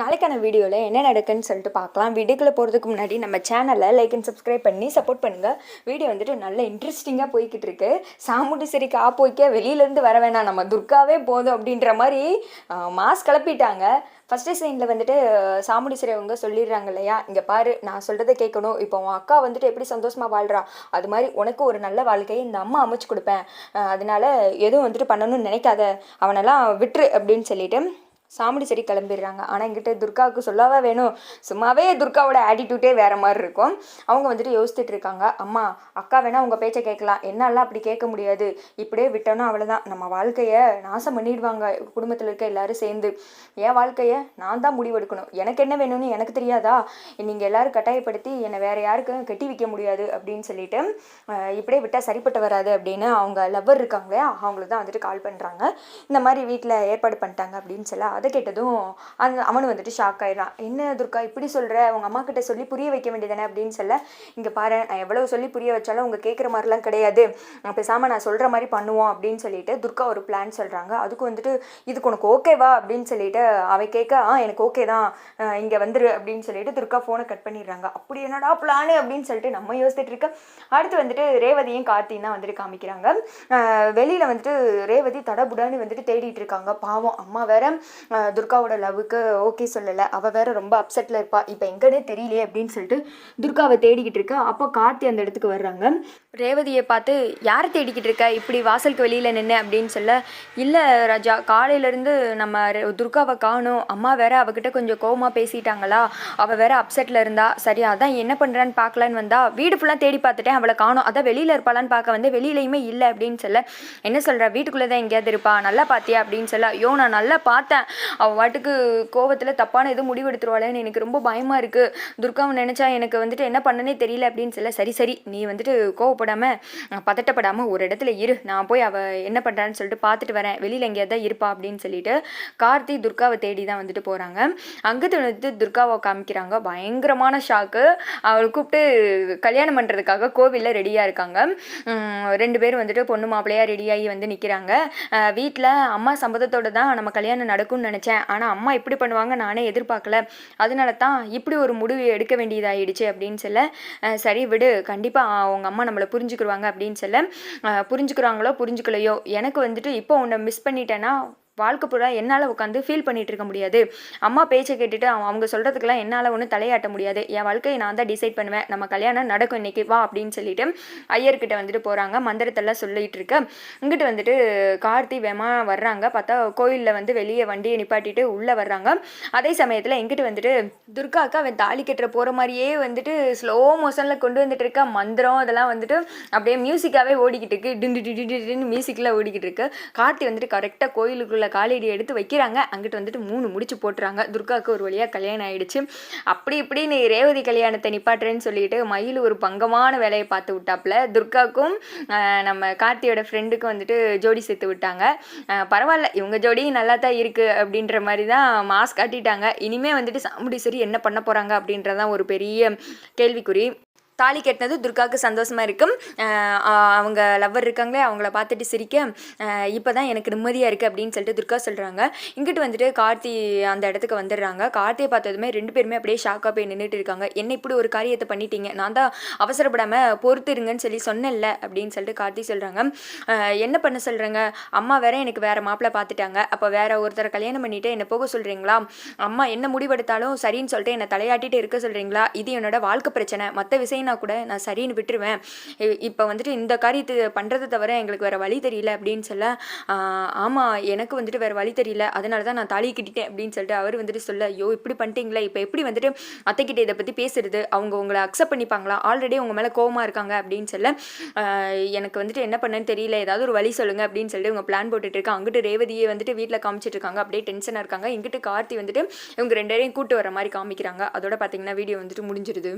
நாளைக்கான வீடியோவில் என்ன நடக்குன்னு சொல்லிட்டு பார்க்கலாம். வீடியோக்குள்ளே போகிறதுக்கு முன்னாடி நம்ம சேனலை லைக் அண்ட் சப்ஸ்கிரைப் பண்ணி சப்போர்ட் பண்ணுங்கள் வீடியோ வந்துட்டு நல்ல இன்ட்ரெஸ்டிங்காக போய்கிட்டு இருக்கு. சாமுண்டி சரி காப்பு போய்க்க வெளியிலேருந்து வர வேணாம். நம்ம துர்காவே போதும் அப்படின்ற மாதிரி மாஸ் கிளப்பிட்டாங்க ஃபஸ்ட்டு சீனில் வந்துட்டு சாமுடி சிறைவங்க அவங்க சொல்லிடுறாங்க இல்லையா? இங்கே பாரு நான் சொல்கிறத கேட்கணும். இப்போ உன் அக்கா வந்துட்டு எப்படி சந்தோஷமாக வாழ்கிறா அது மாதிரி உனக்கு ஒரு நல்ல வாழ்க்கையை இந்த அம்மா அமைச்சு கொடுப்பேன். அதனால எதுவும் வந்துட்டு பண்ணணும்னு நினைக்காத. அவனெல்லாம் விட்டுரு அப்படின்னு சொல்லிட்டு சாமுடி சரி கிளம்பிடுறாங்க. ஆனால் எங்கிட்ட துர்காவுக்கு சொல்லவா வேணும்? சும்மாவே துர்காவோட ஆட்டிடியூட்டே வேறு மாதிரி இருக்கும். அவங்க வந்துட்டு யோசிச்சுட்டு இருக்காங்க. அம்மா அக்கா வேணால் உங்கள் பேச்சை கேட்கலாம். என்னால அப்படி கேட்க முடியாது. இப்படியே விட்டோன்னா அவ்வளோதான் நம்ம வாழ்க்கையை நாசம் பண்ணிடுவாங்க. குடும்பத்தில் இருக்க எல்லாரும் சேர்ந்து. என் வாழ்க்கையை நான் தான் முடிவெடுக்கணும். எனக்கு என்ன வேணும்னு எனக்கு தெரியாதா? நீங்கள் எல்லாரும் கட்டாயப்படுத்தி என்னை வேறு யாருக்கும் கட்டி வைக்க முடியாது அப்படின்னு சொல்லிட்டு இப்படியே விட்டால் சரிப்பட்டு வராது அப்படின்னு அவங்க லவ்வர் இருக்காங்க. அவங்களுக்கு தான் வந்துட்டு கால் பண்ணுறாங்க இந்த மாதிரி வீட்டில் ஏற்பாடு பண்ணிட்டாங்க அப்படின்னு சொல்ல அதை கேட்டதும் அந்த அவனு வந்துட்டு ஷாக் ஆயிடுறான். என்ன துர்கா இப்படி சொல்கிற உங்கள் அம்மா கிட்ட சொல்லி புரிய வைக்க வேண்டியதானே அப்படின்னு சொல்ல இங்கே பாரு நான் எவ்வளோ சொல்லி புரிய வச்சாலும் அவங்க கேட்குற மாதிரிலாம் கிடையாது. பேசாமல் நான் சொல்கிற மாதிரி பண்ணுவோம். அப்படின்னு சொல்லிட்டு துர்கா ஒரு பிளான் சொல்கிறாங்க அதுக்கு வந்துட்டு இதுக்கு உனக்கு ஓகேவா அப்படின்னு சொல்லிட்டு அவ கேட்க ஆ எனக்கு ஓகே தான். இங்கே வந்துரு. அப்படின்னு சொல்லிட்டு துர்கா ஃபோனை கட் பண்ணிடுறாங்க. அப்படி என்னடா பிளானு அப்படின்னு சொல்லிட்டு நம்ம யோசிச்சுட்டு இருக்க அடுத்து வந்துட்டு ரேவதியும் கார்த்தியும் தான் வந்துட்டு காமிக்கிறாங்க. வெளியில் வந்துட்டு ரேவதி தடபுடான்னு வந்துட்டு தேடிட்டு இருக்காங்க. பாவம் அம்மா வேற துர்காவோட லவ்வுக்கு ஓகே சொல்லலை. அவள் வேற ரொம்ப அப்செட்டில் இருப்பா. இப்போ எங்கன்னே தெரியலையே அப்படின்னு சொல்லிட்டு துர்காவை தேடிக்கிட்டு இருக்கா. அப்போ கார்த்தி அந்த இடத்துக்கு வர்றாங்க. ரேவதியை பார்த்து யார் தேடிக்கிட்டு இருக்க? இப்படி வாசலுக்கு வெளியில் நின்று அப்படின்னு சொல்ல இல்லை ராஜா காலையிலேருந்து நம்ம துர்காவை காணும். அம்மா வேற அவகிட்ட கொஞ்சம் கோபமாக பேசிட்டாங்களா? அவள் வேற அப்செட்டில் இருந்தா. சரி அதான் என்ன பண்ணுறான்னு பார்க்கலான்னு வந்தா வீடு ஃபுல்லாக தேடி பார்த்துட்டேன். அவளை காணும். அதான் வெளியில் இருப்பாளான்னு பார்க்க வந்து வெளியிலையுமே இல்லை அப்படின்னு சொல்ல என்ன சொல்கிறா வீட்டுக்குள்ளே தான் எங்கேயாவது இருப்பா. நல்லா பார்த்தியா? அப்படின்னு சொல்ல ஐயோ நான் நல்லா பார்த்தேன். அவள் வாட்டுக்கு கோவத்தில் தப்பான எதுவும் முடிவு எடுத்துருவாளேன்னு எனக்கு ரொம்ப பயமாக இருக்குது துர்காவை நினச்சா எனக்கு வந்துட்டு என்ன பண்ணனே தெரியல அப்படின்னு சொல்ல சரி சரி நீ வந்துட்டு கோவப்படாமல் பதட்டப்படாமல் ஒரு இடத்துல இரு. நான் போய் அவள் என்ன பண்ணுறான்னு சொல்லிட்டு பார்த்துட்டு வரேன். வெளியில் எங்கேயாவது தான் இருப்பா அப்படின்னு சொல்லிட்டு கார்த்தி துர்காவை தேடி தான் வந்துட்டு போகிறாங்க அங்கே வந்து துர்காவை காமிக்கிறாங்க. பயங்கரமான ஷாக்கு அவளை கூப்பிட்டு கல்யாணம் பண்ணுறதுக்காக கோவிலில் ரெடியாக இருக்காங்க. ரெண்டு பேரும் வந்துட்டு பொண்ணு மாப்பிள்ளையாக ரெடியாகி வந்து நிற்கிறாங்க வீட்டில் அம்மா சம்மதத்தோடு தான் நம்ம கல்யாணம் நடக்கும்னு நினச்சேன். ஆனால் அம்மா இப்படி பண்ணுவாங்க நானே எதிர்பார்க்கல. அதனால தான் இப்படி ஒரு முடிவு எடுக்க வேண்டியதாகிடுச்சு அப்படின்னு சொல்ல சரி விடு கண்டிப்பாக அவங்க அம்மா நம்மளை புரிஞ்சுக்கிடுவாங்க அப்படின்னு சொல்ல புரிஞ்சுக்கிறாங்களோ புரிஞ்சுக்கலையோ எனக்கு வந்துட்டு இப்போ உன்னை மிஸ் பண்ணிட்டேன்னா வாழ்க்கை பூரா என்னால் உட்காந்து ஃபீல் பண்ணிட்டு இருக்க முடியாது. அம்மா பேச்சை கேட்டுட்டு அவங்க சொல்கிறதுக்கெல்லாம் என்னால் ஒன்றும் தலையாட்ட முடியாது. என் வாழ்க்கையை நான் தான் டிசைட் பண்ணுவேன். நம்ம கல்யாணம் நடக்கும் இன்னைக்கு வா அப்படின்னு சொல்லிட்டு ஐயர்கிட்ட வந்துட்டு போகிறாங்க மந்திரத்தெல்லாம் சொல்லிட்டு இருக்க. இங்கிட்டு வந்துட்டு கார்த்தி வேமா வர்றாங்க. பார்த்தா கோயிலில் வந்து வெளியே வண்டியை நிப்பாட்டிட்டு உள்ளே வர்றாங்க. அதே சமயத்தில் எங்கிட்டு வந்துட்டு துர்காக்கா அவன் தாலி கட்டுற போகிற மாதிரியே வந்துட்டு ஸ்லோ மோஷனில் கொண்டு வந்துட்டு இருக்க. மந்திரம் அதெல்லாம் வந்துட்டு அப்படியே மியூசிக்காகவே ஓடிக்கிட்டு இருக்கு. டிண்டு டிண்டு டிண்டு மியூசிக்கில் ஓடிக்கிட்டு இருக்கு. கார்த்தி வந்துட்டு கரெக்டாக கோயிலுக்குள்ளே காலடி எடுத்து வைக்கிறாங்க. அங்கிட்டு வந்துட்டு மூணு முடிச்சு போட்டுறாங்க. துர்காவுக்கு ஒரு வழியாக கல்யாணம் ஆயிடுச்சு. அப்படி இப்படி நீ ரேவதி கல்யாணத்தை நிப்பாட்டுறேன்னு சொல்லிட்டு மயில் ஒரு பங்கமான வேலையை பார்த்து விட்டாப்புல. துர்காவுக்கும் நம்ம கார்த்தியோட ஃப்ரெண்டுக்கும் வந்துட்டு ஜோடி சேர்த்து விட்டாங்க. பரவாயில்ல. இவங்க ஜோடி நல்லா தான் இருக்குது அப்படின்ற மாதிரி தான் மாஸ்க் காட்டிட்டாங்க. இனிமே வந்துட்டு சாமுண்டீஸ்வரி என்ன பண்ண போகிறாங்க அப்படின்றதான் ஒரு பெரிய கேள்விக்குறி. தாலி கட்டினது துர்காவுக்கு சந்தோஷமாக இருக்கும். அவங்க லவ்வர் இருக்காங்களே அவங்கள பார்த்துட்டு சிரிக்க இப்போ தான் எனக்கு நிம்மதியாக இருக்குது அப்படின்னு சொல்லிட்டு துர்கா சொல்கிறாங்க இங்கிட்டு வந்துட்டு கார்த்தி அந்த இடத்துக்கு வந்துடுறாங்க. கார்த்தியை பார்த்ததுமே ரெண்டு பேருமே அப்படியே ஷாக்காக போய் நின்றுட்டு இருக்காங்க. என்ன இப்படி ஒரு காரியத்தை பண்ணிட்டீங்க? நான் தான் அவசரப்படாமல் பொறுத்து இருங்கன்னு சொல்லி சொன்னல அப்படின்னு சொல்லிட்டு கார்த்தி சொல்கிறாங்க என்ன பண்ண சொல்கிறேங்க அம்மா வேற எனக்கு வேற மாப்பிள்ளை பார்த்துட்டாங்க. அப்போ வேற ஒருத்தரை கல்யாணம் பண்ணிட்டு என்னை போக சொல்கிறீங்களா அம்மா என்ன முடிவெடுத்தாலும் சரின்னு சொல்லிட்டு என்னை தலையாட்டிட்டு இருக்க சொல்கிறீங்களா இது என்னோட வாழ்க்கை பிரச்சனை. மற்ற விஷயம் இல்லைன்னா கூட நான் சரின்னு விட்டுருவேன். இப்போ வந்துட்டு இந்த காரியத்தை பண்ணுறதை தவிர எங்களுக்கு வேறு வழி தெரியல அப்படின்னு சொல்ல ஆமாம் எனக்கு வந்துட்டு வேறு வழி தெரியல. அதனால தான் நான் தாலி கிட்டிட்டேன் அப்படின்னு சொல்லிட்டு அவர் வந்துட்டு சொல்ல ஐயோ இப்படி பண்ணிட்டீங்களா. இப்போ எப்படி வந்துட்டு அத்தைக்கிட்ட இதை பற்றி பேசுறது? அவங்க உங்களை அக்செப்ட் பண்ணிப்பாங்களா? ஆல்ரெடி உங்கள் மேலே கோவமாக இருக்காங்க. அப்படின்னு சொல்ல எனக்கு வந்துட்டு என்ன பண்ணேன்னு தெரியல. ஏதாவது ஒரு வழி சொல்லுங்க அப்படின்னு சொல்லிட்டு இவங்க பிளான் போட்டுட்டு இருக்காங்க. அங்கிட்டு ரேவதியை வந்துட்டு வீட்டில் காமிச்சிட்டு இருக்காங்க. அப்படியே டென்ஷனாக இருக்காங்க. இங்கிட்டு கார்த்தி வந்துட்டு இவங்க ரெண்டு பேரையும் கூட்டு வர மாதிரி காமிக்கிறாங்க. அதோட பார்த்தீங்கன்னா வீடியோ வந்துட்டு முடிஞ்சிருது.